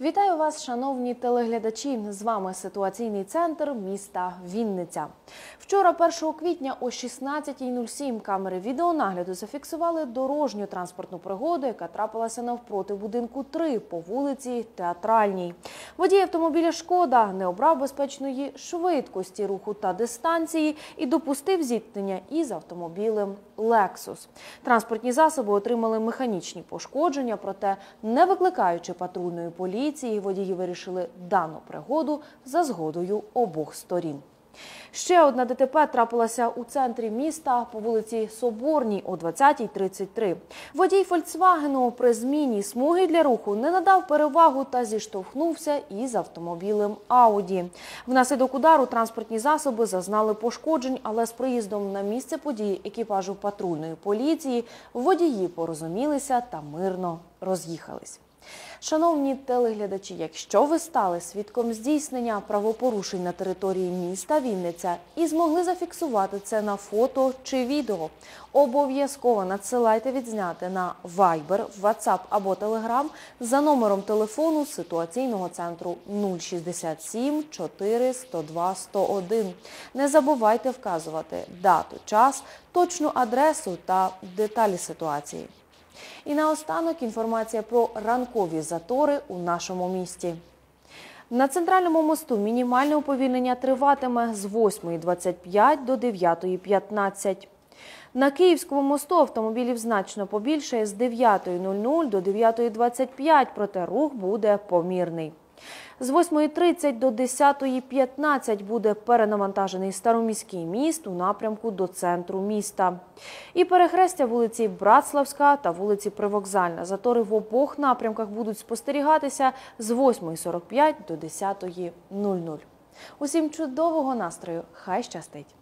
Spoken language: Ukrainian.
Вітаю вас, шановні телеглядачі. З вами ситуаційний центр міста Вінниця. Вчора, 1 квітня о 16.07 камери відеонагляду зафіксували дорожню транспортну пригоду, яка трапилася навпроти будинку 3 по вулиці Театральній. Водій автомобіля Шкода не обрав безпечної швидкості руху та дистанції і допустив зіткнення із автомобілем Lexus. Транспортні засоби отримали механічні пошкодження, проте не викликаючи патрульної поліції, водії вирішили дану пригоду за згодою обох сторін. Ще одна ДТП трапилася у центрі міста по вулиці Соборній о 20.33. Водій Фольксвагену при зміні смуги для руху не надав перевагу та зіштовхнувся із автомобілем Ауді. Внаслідок удару транспортні засоби зазнали пошкоджень, але з приїздом на місце події екіпажу патрульної поліції водії порозумілися та мирно роз'їхались. Шановні телеглядачі, якщо ви стали свідком здійснення правопорушень на території міста Вінниця і змогли зафіксувати це на фото чи відео, обов'язково надсилайте відзняти на Viber, WhatsApp або Telegram за номером телефону ситуаційного центру 067 4 102 101. Не забувайте вказувати дату, час, точну адресу та деталі ситуації. І наостанок інформація про ранкові затори у нашому місті. На центральному мосту мінімальне уповільнення триватиме з 8.25 до 9.15. На Київському мосту автомобілів значно побільшає з 9.00 до 9.25, проте рух буде помірний. З 8.30 до 10.15 буде перенавантажений Староміський міст у напрямку до центру міста. І перехрестя вулиці Братславська та вулиці Привокзальна. Затори в обох напрямках будуть спостерігатися з 8.45 до 10.00. Усім чудового настрою! Хай щастить!